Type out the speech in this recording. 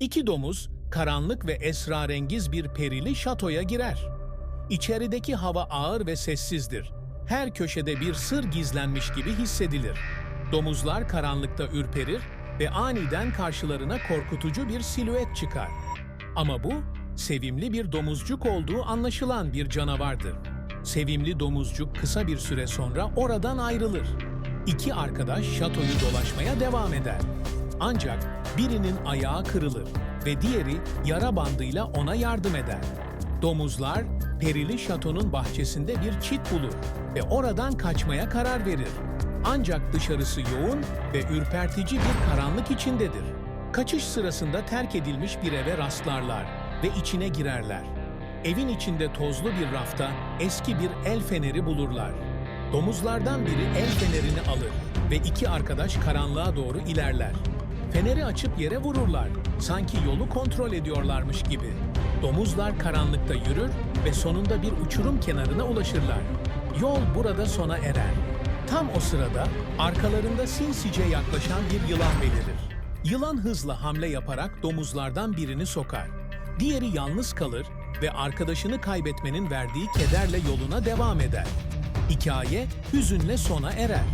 İki domuz karanlık ve esrarengiz bir perili şatoya girer. İçerideki hava ağır ve sessizdir. Her köşede bir sır gizlenmiş gibi hissedilir. Domuzlar karanlıkta ürperir ve aniden karşılarına korkutucu bir silüet çıkar. Ama bu, sevimli bir domuzcuk olduğu anlaşılan bir canavardır. Sevimli domuzcuk kısa bir süre sonra oradan ayrılır. İki arkadaş şatoyu dolaşmaya devam eder. Ancak birinin ayağı kırılır ve diğeri yara bandıyla ona yardım eder. Domuzlar perili şatonun bahçesinde bir çit bulur ve oradan kaçmaya karar verir. Ancak dışarısı yoğun ve ürpertici bir karanlık içindedir. Kaçış sırasında terk edilmiş bir eve rastlarlar ve içine girerler. Evin içinde tozlu bir rafta eski bir el feneri bulurlar. Domuzlardan biri el fenerini alır ve iki arkadaş karanlığa doğru ilerler. Feneri açıp yere vururlar. Sanki yolu kontrol ediyorlarmış gibi. Domuzlar karanlıkta yürür ve sonunda bir uçurum kenarına ulaşırlar. Yol burada sona erer. Tam o sırada arkalarında sinsice yaklaşan bir yılan belirir. Yılan hızla hamle yaparak domuzlardan birini sokar. Diğeri yalnız kalır ve arkadaşını kaybetmenin verdiği kederle yoluna devam eder. Hikaye hüzünle sona erer.